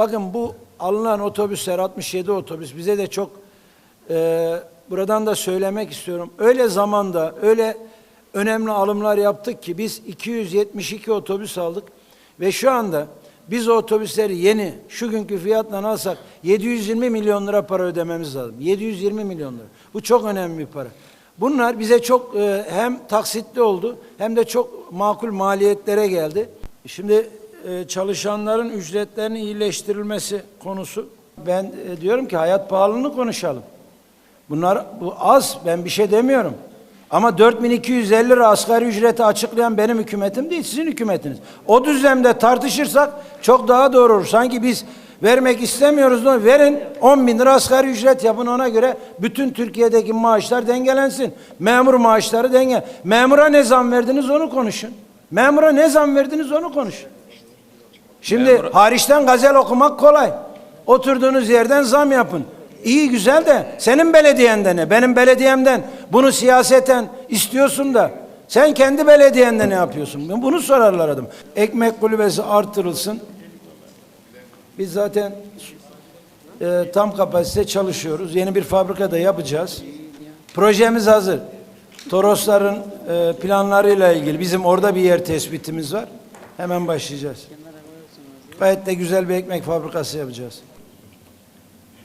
Bakın bu alınan otobüsler 67 otobüs bize de çok e, buradan da söylemek istiyorum. Öyle zamanda öyle önemli alımlar yaptık ki biz 272 otobüs aldık ve şu anda biz o otobüsleri yeni şu günkü fiyatla alsak 720 milyon lira para ödememiz lazım. 720 milyon lira. Bu çok önemli bir para. Bunlar bize çok e, hem taksitli oldu hem de çok makul maliyetlere geldi. Şimdi e, çalışanların ücretlerinin iyileştirilmesi konusu. Ben e, diyorum ki hayat pahalılığını konuşalım. Bunlar bu az ben bir şey demiyorum. Ama 4250 lira asgari ücreti açıklayan benim hükümetim değil sizin hükümetiniz. O düzlemde tartışırsak çok daha doğru olur. Sanki biz vermek istemiyoruz. da Verin 10 bin lira asgari ücret yapın ona göre bütün Türkiye'deki maaşlar dengelensin. Memur maaşları denge. Memura ne zam verdiniz onu konuşun. Memura ne zam verdiniz onu konuşun. Şimdi hariçten gazel okumak kolay. Oturduğunuz yerden zam yapın. İyi güzel de senin belediyende ne? Benim belediyemden bunu siyaseten istiyorsun da sen kendi belediyende ne yapıyorsun? Bunu sorarlar adam. Ekmek kulübesi artırılsın. Biz zaten e, tam kapasite çalışıyoruz. Yeni bir fabrika da yapacağız. Projemiz hazır. Torosların e, planlarıyla ilgili bizim orada bir yer tespitimiz var. Hemen başlayacağız. Gayet de güzel bir ekmek fabrikası yapacağız.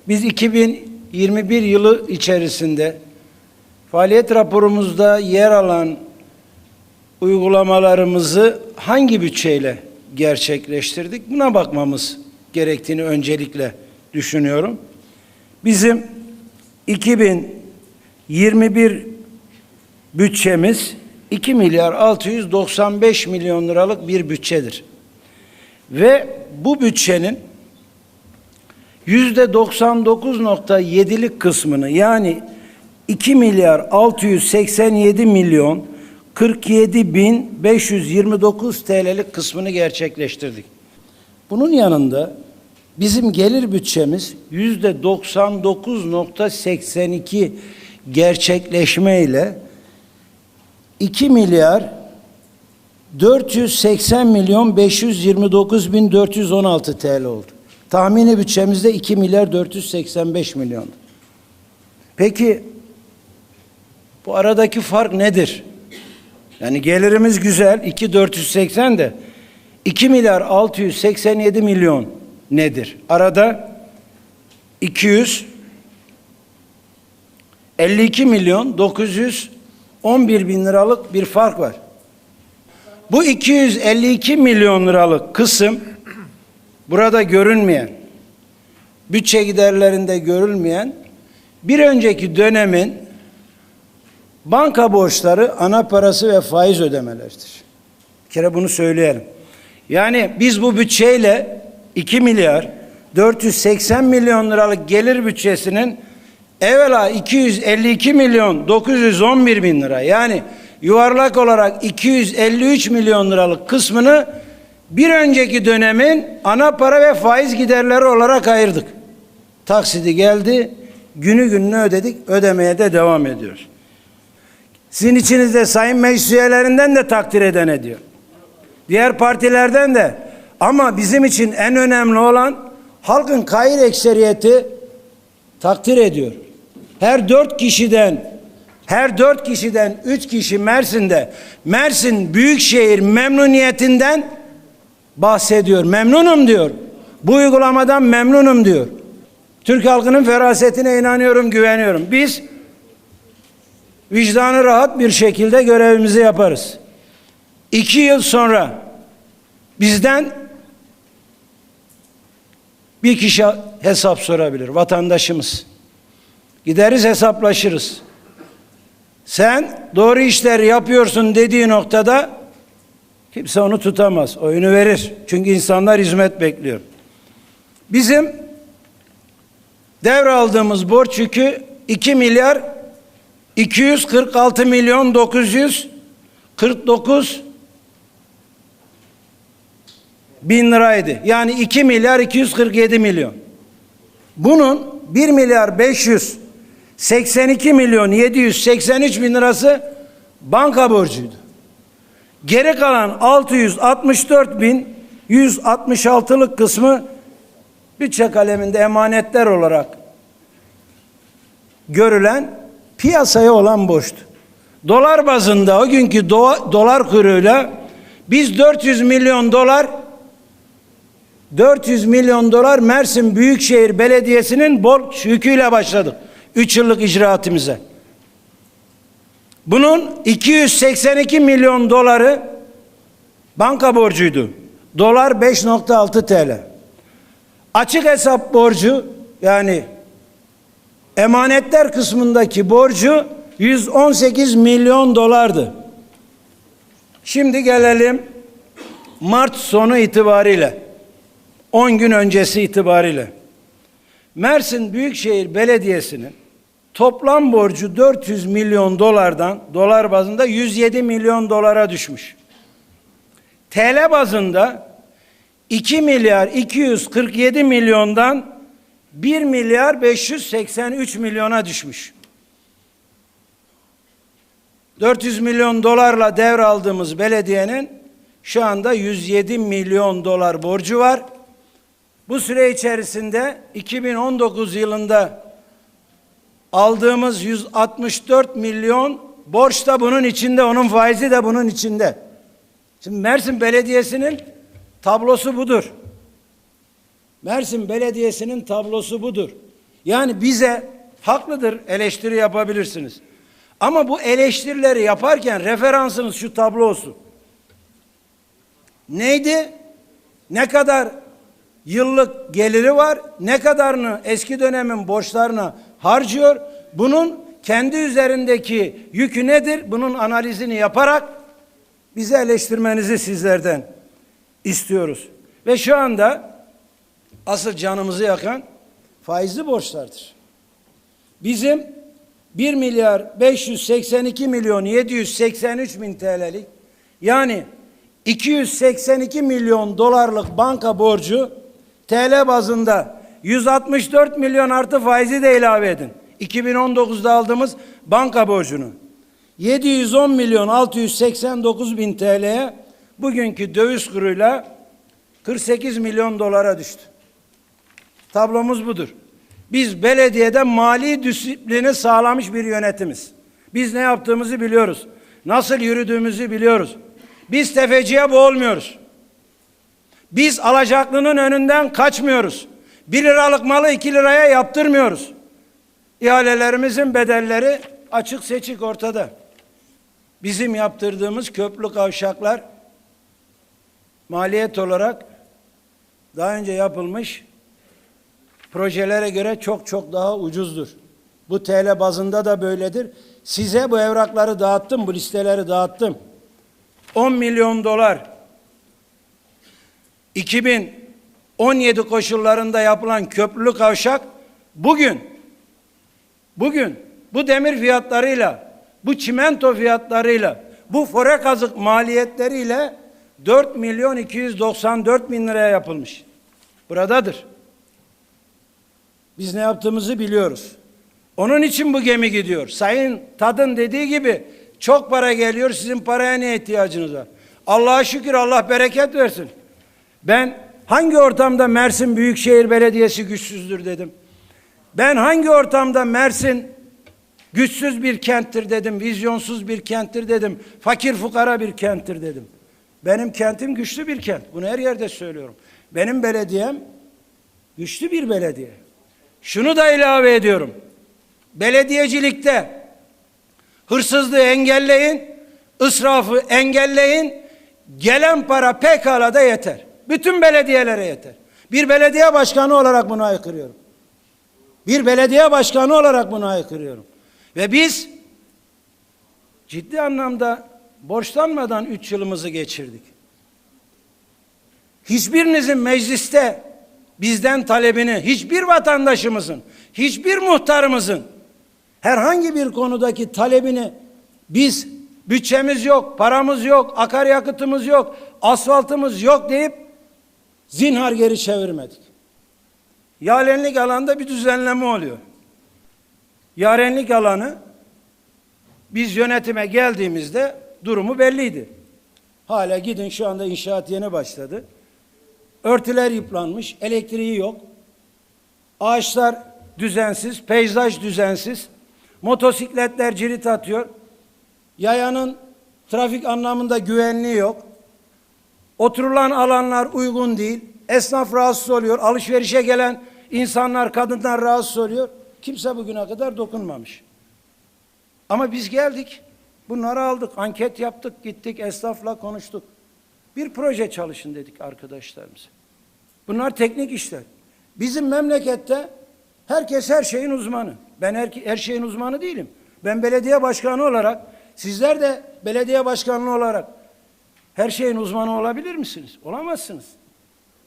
Biz 2021 yılı içerisinde faaliyet raporumuzda yer alan uygulamalarımızı hangi bütçeyle gerçekleştirdik? Buna bakmamız gerektiğini öncelikle düşünüyorum. Bizim 2021 bütçemiz 2 milyar 695 milyon liralık bir bütçedir. Ve bu bütçenin yüzde 99.7'lik kısmını yani 2 milyar 687 milyon 47 bin 529 TL'lik kısmını gerçekleştirdik. Bunun yanında bizim gelir bütçemiz yüzde 99.82 gerçekleşme ile 2 milyar 480 milyon 529 bin 416 TL oldu. Tahmini bütçemizde 2 milyar 485 milyon. Peki bu aradaki fark nedir? Yani gelirimiz güzel 2 480 de 2 milyar 687 milyon nedir? Arada 200 52 milyon 911 bin liralık bir fark var. Bu 252 milyon liralık kısım burada görünmeyen, bütçe giderlerinde görülmeyen bir önceki dönemin banka borçları, ana parası ve faiz ödemeleridir. Bir kere bunu söyleyelim. Yani biz bu bütçeyle 2 milyar 480 milyon liralık gelir bütçesinin evvela 252 milyon 911 bin lira yani yuvarlak olarak 253 milyon liralık kısmını bir önceki dönemin ana para ve faiz giderleri olarak ayırdık. Taksidi geldi, günü gününe ödedik, ödemeye de devam ediyoruz. Sizin içinizde sayın meclis üyelerinden de takdir eden ediyor. Diğer partilerden de. Ama bizim için en önemli olan halkın kayır ekseriyeti takdir ediyor. Her dört kişiden her dört kişiden üç kişi Mersin'de Mersin Büyükşehir memnuniyetinden bahsediyor. Memnunum diyor. Bu uygulamadan memnunum diyor. Türk halkının ferasetine inanıyorum, güveniyorum. Biz vicdanı rahat bir şekilde görevimizi yaparız. İki yıl sonra bizden bir kişi hesap sorabilir, vatandaşımız. Gideriz hesaplaşırız. Sen doğru işleri yapıyorsun dediği noktada kimse onu tutamaz. Oyunu verir. Çünkü insanlar hizmet bekliyor. Bizim devraldığımız borç yükü 2 milyar 246 milyon 949 bin liraydı. Yani 2 milyar 247 milyon. Bunun 1 milyar 582 milyon 783 bin lirası banka borcuydu. Geri kalan 664 bin 166'lık kısmı bütçe kaleminde emanetler olarak görülen piyasaya olan borçtu. Dolar bazında o günkü doğa- dolar kuruyla biz 400 milyon dolar 400 milyon dolar Mersin Büyükşehir Belediyesi'nin borç yüküyle başladık. 3 yıllık icraatimize. Bunun 282 milyon doları banka borcuydu. Dolar 5.6 TL. Açık hesap borcu yani emanetler kısmındaki borcu 118 milyon dolardı. Şimdi gelelim Mart sonu itibariyle 10 gün öncesi itibariyle Mersin Büyükşehir Belediyesi'nin toplam borcu 400 milyon dolardan dolar bazında 107 milyon dolara düşmüş. TL bazında 2 milyar 247 milyondan 1 milyar 583 milyona düşmüş. 400 milyon dolarla devraldığımız belediyenin şu anda 107 milyon dolar borcu var. Bu süre içerisinde 2019 yılında aldığımız 164 milyon borç da bunun içinde, onun faizi de bunun içinde. Şimdi Mersin Belediyesi'nin tablosu budur. Mersin Belediyesi'nin tablosu budur. Yani bize haklıdır eleştiri yapabilirsiniz. Ama bu eleştirileri yaparken referansınız şu tablo olsun. Neydi? Ne kadar yıllık geliri var? Ne kadarını eski dönemin borçlarına harcıyor? Bunun kendi üzerindeki yükü nedir? Bunun analizini yaparak bizi eleştirmenizi sizlerden istiyoruz. Ve şu anda asıl canımızı yakan faizli borçlardır. Bizim 1 milyar 582 milyon 783 bin TL'lik yani 282 milyon dolarlık banka borcu TL bazında 164 milyon artı faizi de ilave edin. 2019'da aldığımız banka borcunu 710 milyon 689 bin TL'ye bugünkü döviz kuruyla 48 milyon dolara düştü. Tablomuz budur. Biz belediyede mali disiplini sağlamış bir yönetimiz. Biz ne yaptığımızı biliyoruz. Nasıl yürüdüğümüzü biliyoruz. Biz tefeciye boğulmuyoruz. Biz alacaklının önünden kaçmıyoruz. Bir liralık malı iki liraya yaptırmıyoruz. İhalelerimizin bedelleri açık seçik ortada. Bizim yaptırdığımız köprü kavşaklar maliyet olarak daha önce yapılmış projelere göre çok çok daha ucuzdur. Bu TL bazında da böyledir. Size bu evrakları dağıttım, bu listeleri dağıttım. 10 milyon dolar 2017 koşullarında yapılan köprülü kavşak bugün bugün bu demir fiyatlarıyla, bu çimento fiyatlarıyla, bu fore kazık maliyetleriyle 4 milyon 294 bin liraya yapılmış. Buradadır. Biz ne yaptığımızı biliyoruz. Onun için bu gemi gidiyor. Sayın Tadın dediği gibi çok para geliyor sizin paraya ne ihtiyacınız var? Allah'a şükür Allah bereket versin. Ben hangi ortamda Mersin Büyükşehir Belediyesi güçsüzdür dedim. Ben hangi ortamda Mersin güçsüz bir kenttir dedim, vizyonsuz bir kenttir dedim, fakir fukara bir kenttir dedim. Benim kentim güçlü bir kent. Bunu her yerde söylüyorum. Benim belediyem güçlü bir belediye. Şunu da ilave ediyorum. Belediyecilikte hırsızlığı engelleyin, israfı engelleyin. Gelen para pekala da yeter. Bütün belediyelere yeter. Bir belediye başkanı olarak bunu aykırıyorum. Bir belediye başkanı olarak bunu aykırıyorum. Ve biz ciddi anlamda borçlanmadan üç yılımızı geçirdik. Hiçbirinizin mecliste bizden talebini, hiçbir vatandaşımızın, hiçbir muhtarımızın herhangi bir konudaki talebini biz bütçemiz yok, paramız yok, akaryakıtımız yok, asfaltımız yok deyip zinhar geri çevirmedik. Yarenlik alanda bir düzenleme oluyor. Yarenlik alanı biz yönetime geldiğimizde durumu belliydi. Hala gidin şu anda inşaat yeni başladı. Örtüler yıpranmış, elektriği yok. Ağaçlar düzensiz, peyzaj düzensiz. Motosikletler cirit atıyor. Yayanın trafik anlamında güvenliği yok. Oturulan alanlar uygun değil. Esnaf rahatsız oluyor. Alışverişe gelen insanlar, kadınlar rahatsız oluyor. Kimse bugüne kadar dokunmamış. Ama biz geldik. Bunları aldık. Anket yaptık. Gittik esnafla konuştuk. Bir proje çalışın dedik arkadaşlarımıza. Bunlar teknik işler. Bizim memlekette herkes her şeyin uzmanı. Ben her, her şeyin uzmanı değilim. Ben belediye başkanı olarak, sizler de belediye başkanı olarak her şeyin uzmanı olabilir misiniz? Olamazsınız.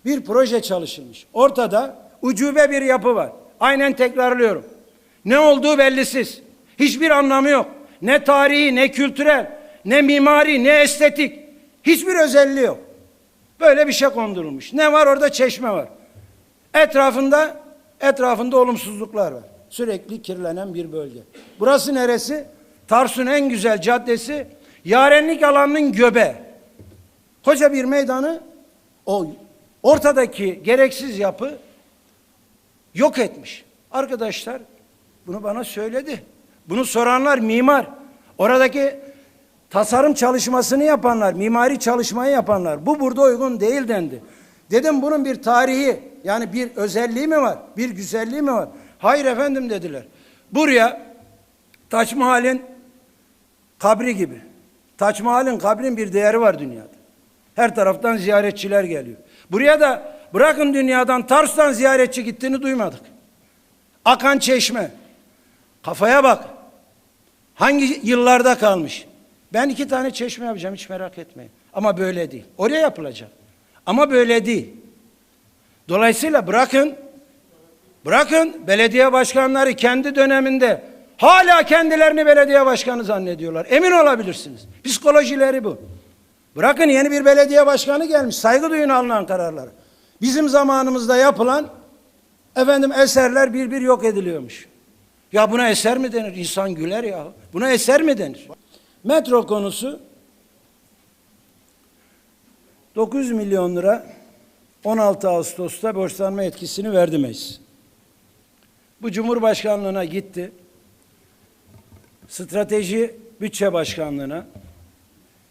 Bir proje çalışılmış. Ortada ucube bir yapı var. Aynen tekrarlıyorum. Ne olduğu bellisiz. Hiçbir anlamı yok. Ne tarihi, ne kültürel, ne mimari, ne estetik. Hiçbir özelliği yok. Böyle bir şey kondurulmuş. Ne var orada? Çeşme var. Etrafında etrafında olumsuzluklar var. Sürekli kirlenen bir bölge. Burası neresi? Tarsus'un en güzel caddesi. Yarenlik alanının göbe. Koca bir meydanı o ortadaki gereksiz yapı yok etmiş. Arkadaşlar bunu bana söyledi. Bunu soranlar mimar. Oradaki tasarım çalışmasını yapanlar, mimari çalışmayı yapanlar. Bu burada uygun değil dendi. Dedim bunun bir tarihi yani bir özelliği mi var? Bir güzelliği mi var? Hayır efendim dediler. Buraya Taç Mahal'in kabri gibi. Taç Mahal'in kabrin bir değeri var dünyada. Her taraftan ziyaretçiler geliyor. Buraya da bırakın dünyadan Tarsus'tan ziyaretçi gittiğini duymadık. Akan çeşme. Kafaya bak. Hangi yıllarda kalmış? Ben iki tane çeşme yapacağım hiç merak etmeyin. Ama böyle değil. Oraya yapılacak. Ama böyle değil. Dolayısıyla bırakın bırakın belediye başkanları kendi döneminde hala kendilerini belediye başkanı zannediyorlar. Emin olabilirsiniz. Psikolojileri bu. Bırakın yeni bir belediye başkanı gelmiş. Saygı duyun alınan kararlara. Bizim zamanımızda yapılan efendim eserler bir bir yok ediliyormuş. Ya buna eser mi denir? İnsan güler ya. Buna eser mi denir? Metro konusu 9 milyon lira 16 Ağustos'ta borçlanma etkisini verdi meclis. Bu Cumhurbaşkanlığına gitti. Strateji Bütçe Başkanlığına.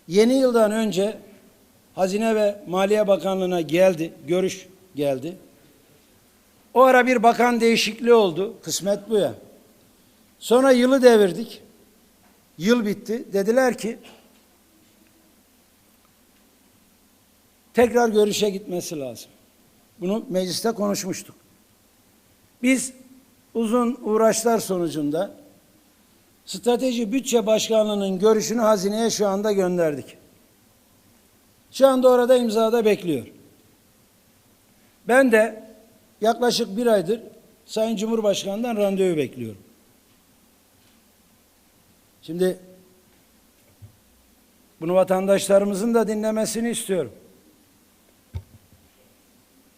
Yeni yıldan önce Hazine ve Maliye Bakanlığı'na geldi, görüş geldi. O ara bir bakan değişikliği oldu. Kısmet bu ya. Sonra yılı devirdik. Yıl bitti. Dediler ki tekrar görüşe gitmesi lazım. Bunu mecliste konuşmuştuk. Biz uzun uğraşlar sonucunda Strateji Bütçe Başkanlığı'nın görüşünü hazineye şu anda gönderdik. Şu anda orada imzada bekliyor. Ben de yaklaşık bir aydır Sayın Cumhurbaşkanı'ndan randevu bekliyorum. Şimdi bunu vatandaşlarımızın da dinlemesini istiyorum.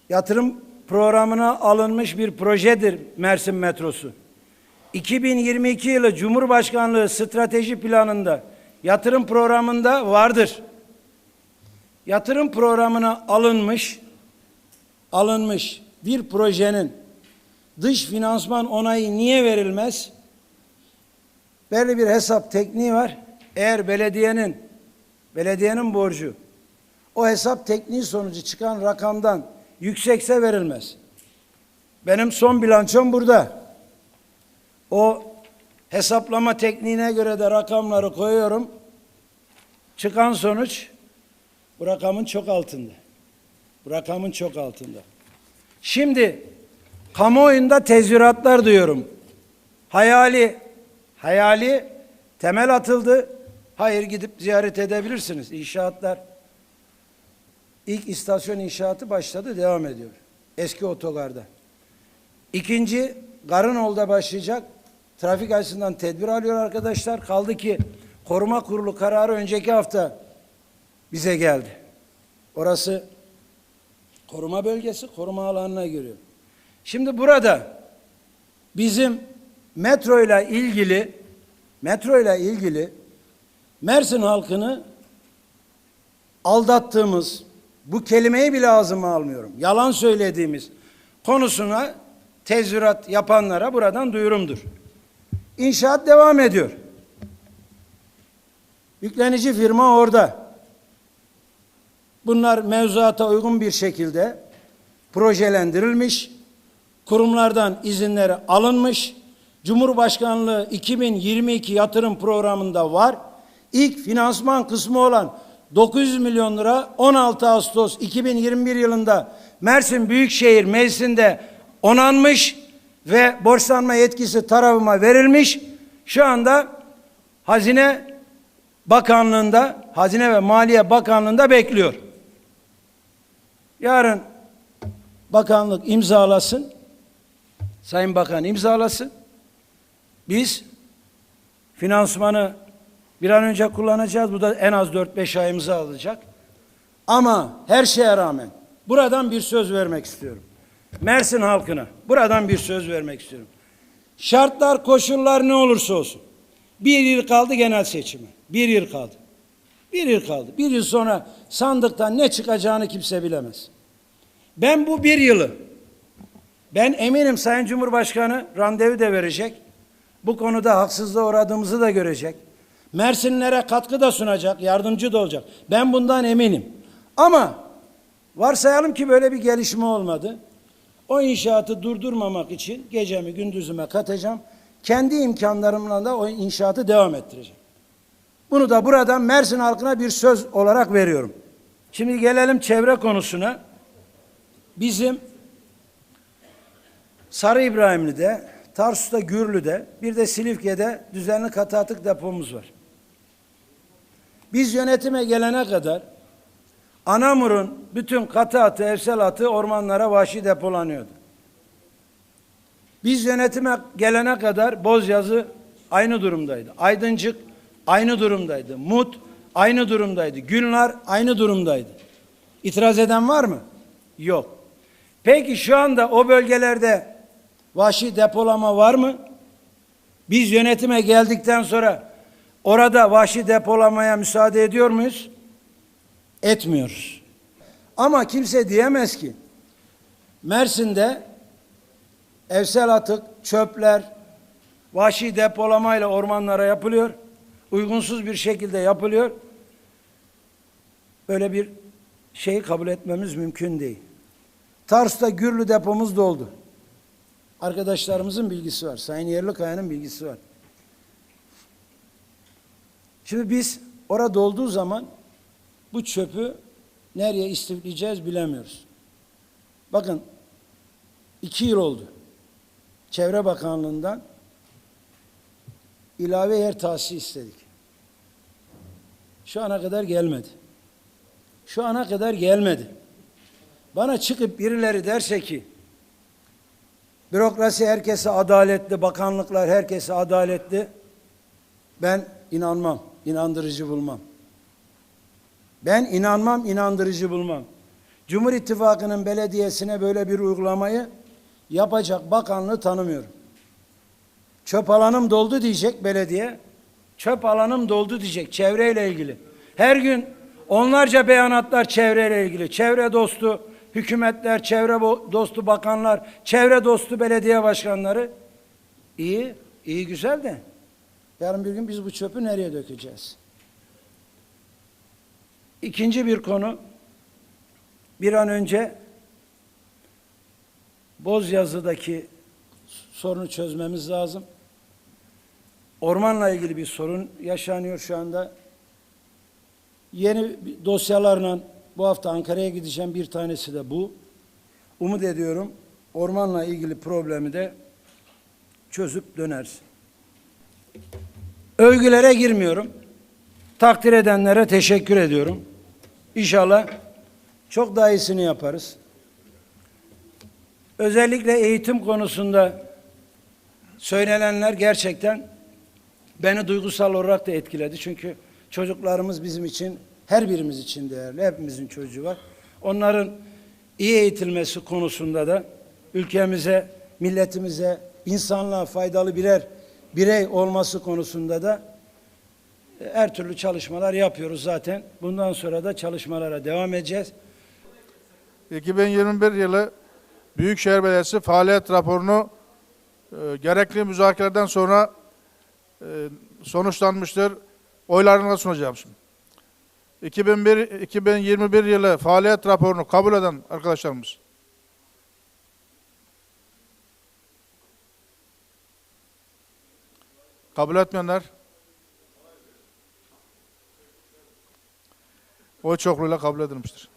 Yatırım programına alınmış bir projedir Mersin metrosu. 2022 yılı Cumhurbaşkanlığı strateji planında yatırım programında vardır. Yatırım programına alınmış alınmış bir projenin dış finansman onayı niye verilmez? Belli bir hesap tekniği var. Eğer belediyenin belediyenin borcu o hesap tekniği sonucu çıkan rakamdan yüksekse verilmez. Benim son bilançom burada. O hesaplama tekniğine göre de rakamları koyuyorum. Çıkan sonuç bu rakamın çok altında. Bu rakamın çok altında. Şimdi kamuoyunda tezviratlar duyuyorum. Hayali hayali temel atıldı. Hayır gidip ziyaret edebilirsiniz. İnşaatlar ilk istasyon inşaatı başladı, devam ediyor. Eski otogarda. İkinci Garınol'da başlayacak. Trafik açısından tedbir alıyor arkadaşlar. Kaldı ki koruma kurulu kararı önceki hafta bize geldi. Orası koruma bölgesi, koruma alanına giriyor. Şimdi burada bizim metro ile ilgili metro ile ilgili Mersin halkını aldattığımız bu kelimeyi bile ağzıma almıyorum. Yalan söylediğimiz konusuna tezvirat yapanlara buradan duyurumdur. İnşaat devam ediyor. Yüklenici firma orada. Bunlar mevzuata uygun bir şekilde projelendirilmiş, kurumlardan izinleri alınmış, Cumhurbaşkanlığı 2022 yatırım programında var. İlk finansman kısmı olan 900 milyon lira 16 Ağustos 2021 yılında Mersin Büyükşehir Meclisi'nde onanmış ve borçlanma yetkisi tarafıma verilmiş. Şu anda Hazine Bakanlığında, Hazine ve Maliye Bakanlığında bekliyor. Yarın bakanlık imzalasın. Sayın Bakan imzalasın. Biz finansmanı bir an önce kullanacağız. Bu da en az 4-5 ayımızı alacak. Ama her şeye rağmen buradan bir söz vermek istiyorum. Mersin halkına buradan bir söz vermek istiyorum. Şartlar, koşullar ne olursa olsun. Bir yıl kaldı genel seçime. Bir yıl kaldı. Bir yıl kaldı. Bir yıl sonra sandıktan ne çıkacağını kimse bilemez. Ben bu bir yılı, ben eminim Sayın Cumhurbaşkanı randevu da verecek. Bu konuda haksızlığa uğradığımızı da görecek. Mersinlere katkı da sunacak, yardımcı da olacak. Ben bundan eminim. Ama varsayalım ki böyle bir gelişme olmadı. O inşaatı durdurmamak için gecemi gündüzüme katacağım. Kendi imkanlarımla da o inşaatı devam ettireceğim. Bunu da buradan Mersin halkına bir söz olarak veriyorum. Şimdi gelelim çevre konusuna. Bizim Sarı İbrahimli'de, Tarsus'ta Gürlü'de, bir de Silifke'de düzenli katı atık depomuz var. Biz yönetime gelene kadar Anamur'un bütün katı atı, evsel atı ormanlara vahşi depolanıyordu. Biz yönetime gelene kadar Bozyazı aynı durumdaydı. Aydıncık aynı durumdaydı. Mut aynı durumdaydı. Günlar aynı durumdaydı. İtiraz eden var mı? Yok. Peki şu anda o bölgelerde vahşi depolama var mı? Biz yönetime geldikten sonra orada vahşi depolamaya müsaade ediyor muyuz? Etmiyoruz. Ama kimse diyemez ki Mersin'de evsel atık, çöpler, vahşi depolamayla ormanlara yapılıyor. Uygunsuz bir şekilde yapılıyor. Böyle bir şeyi kabul etmemiz mümkün değil. Tarsus'ta Gürlü depomuz doldu. Arkadaşlarımızın bilgisi var. Sayın Yerlikaya'nın bilgisi var. Şimdi biz orada dolduğu zaman bu çöpü nereye istifleyeceğiz bilemiyoruz. Bakın iki yıl oldu. Çevre Bakanlığı'ndan ilave yer tahsisi istedik. Şu ana kadar gelmedi. Şu ana kadar gelmedi. Bana çıkıp birileri derse ki bürokrasi herkese adaletli, bakanlıklar herkese adaletli ben inanmam, inandırıcı bulmam. Ben inanmam, inandırıcı bulmam. Cumhur İttifakı'nın belediyesine böyle bir uygulamayı yapacak bakanlığı tanımıyorum. Çöp alanım doldu diyecek belediye. Çöp alanım doldu diyecek çevreyle ilgili. Her gün onlarca beyanatlar çevreyle ilgili. Çevre dostu hükümetler, çevre dostu bakanlar, çevre dostu belediye başkanları. İyi, iyi güzel de. Yarın bir gün biz bu çöpü nereye dökeceğiz? İkinci bir konu, bir an önce Bozyazı'daki sorunu çözmemiz lazım. Ormanla ilgili bir sorun yaşanıyor şu anda. Yeni dosyalarla bu hafta Ankara'ya gideceğim bir tanesi de bu. Umut ediyorum ormanla ilgili problemi de çözüp döneriz. Övgülere girmiyorum. Takdir edenlere teşekkür ediyorum. İnşallah çok daha iyisini yaparız. Özellikle eğitim konusunda söylenenler gerçekten beni duygusal olarak da etkiledi. Çünkü çocuklarımız bizim için, her birimiz için değerli. Hepimizin çocuğu var. Onların iyi eğitilmesi konusunda da ülkemize, milletimize, insanlığa faydalı birer birey olması konusunda da her türlü çalışmalar yapıyoruz zaten. Bundan sonra da çalışmalara devam edeceğiz. 2021 yılı Büyükşehir Belediyesi faaliyet raporunu e, gerekli müzakerelerden sonra e, sonuçlanmıştır. Oylarına sunacağım şimdi. 2001 2021 yılı faaliyet raporunu kabul eden arkadaşlarımız. Kabul etmeyenler oy çokluğuyla kabul edilmiştir.